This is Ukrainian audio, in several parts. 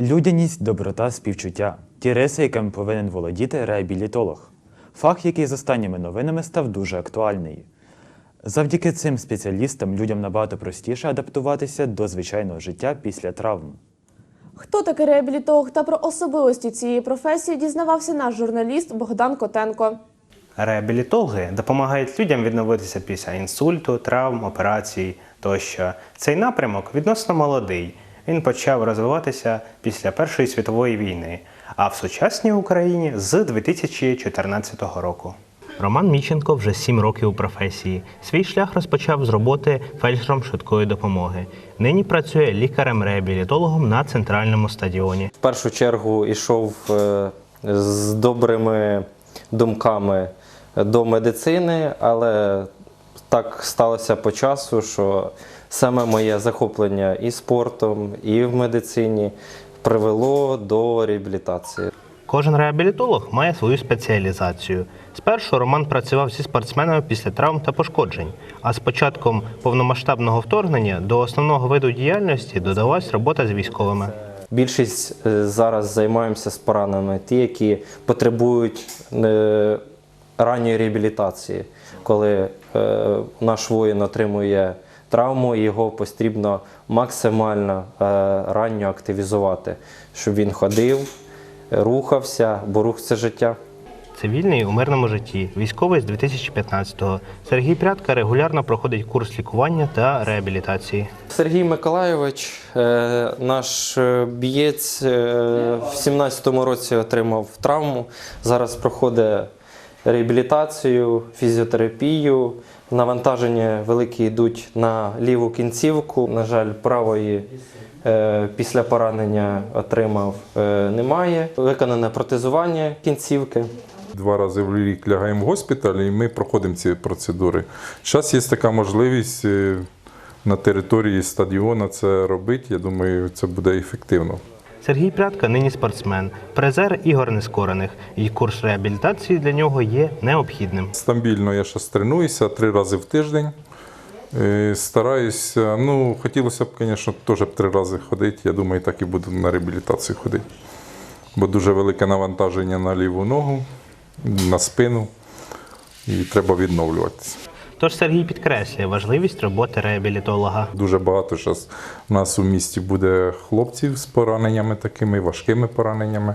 Людяність, доброта, співчуття ті риси, якими повинен володіти реабілітолог. Фах, який з останніми новинами став дуже актуальний. Завдяки цим спеціалістам людям набагато простіше адаптуватися до звичайного життя після травм. Хто такий реабілітолог та про особливості цієї професії дізнавався наш журналіст Богдан Котенко. Реабілітологи допомагають людям відновитися після інсульту, травм, операцій тощо. Цей напрямок відносно молодий. Він почав розвиватися після Першої світової війни, а в сучасній Україні з 2014 року. Роман Міченко вже сім років у професії. Свій шлях розпочав з роботи фельдшером швидкої допомоги. Нині працює лікарем-реабілітологом на центральному стадіоні. В першу чергу йшов е, з добрими думками до медицини, але так сталося по часу, що саме моє захоплення і спортом, і в медицині привело до реабілітації. Кожен реабілітолог має свою спеціалізацію. Спершу Роман працював зі спортсменами після травм та пошкоджень, а з початком повномасштабного вторгнення до основного виду діяльності додалась робота з військовими. Більшість е, зараз займаємося з пораненими, ті, які потребують е, ранньої реабілітації, коли е, наш воїн отримує травму, і його потрібно максимально е, ранньо активізувати, щоб він ходив, рухався, бо рух це життя. Цивільний у мирному житті, військовий з 2015-го. Сергій Прядка регулярно проходить курс лікування та реабілітації. Сергій Миколайович, е, наш е, бієць, е, в 17-му році отримав травму. Зараз проходить реабілітацію, фізіотерапію. Навантаження великі йдуть на ліву кінцівку. На жаль, правої е, після поранення отримав е, немає. Виконане протезування кінцівки. Два рази в рік лягаємо в госпіталь і ми проходимо ці процедури. Зараз є така можливість е, на території стадіону це робити. Я думаю, це буде ефективно. Сергій Прядка нині спортсмен, призер ігор нескорених, і курс реабілітації для нього є необхідним. Стабільно я зараз тренуюся три рази в тиждень. Е, Стараюся, ну, хотілося б, звісно, теж три рази ходити. Я думаю, так і буду на реабілітацію ходити. Бо дуже велике навантаження на ліву ногу, на спину, і треба відновлюватися. Тож Сергій підкреслює важливість роботи реабілітолога. Дуже багато зараз у нас у місті буде хлопців з пораненнями такими, важкими пораненнями.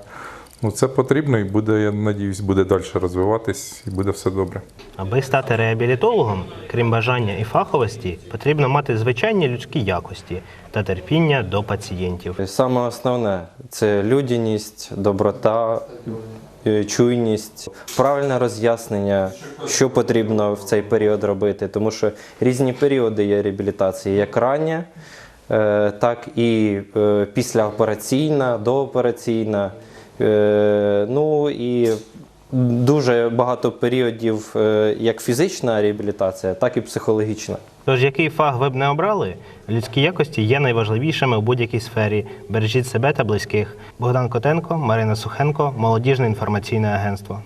Ну, це потрібно і буде, я надіюсь, буде далі розвиватись і буде все добре. Аби стати реабілітологом, крім бажання і фаховості, потрібно мати звичайні людські якості та терпіння до пацієнтів. Саме основне це людяність, доброта, чуйність, правильне роз'яснення, що потрібно в цей період робити, тому що різні періоди є реабілітації, як рання, е, так і е, післяопераційна, доопераційна. Е, Ну і дуже багато періодів е, як фізична реабілітація, так і психологічна. Тож, який фах ви б не обрали, людські якості є найважливішими у будь-якій сфері. Бережіть себе та близьких. Богдан Котенко, Марина Сухенко, Молодіжне інформаційне агентство.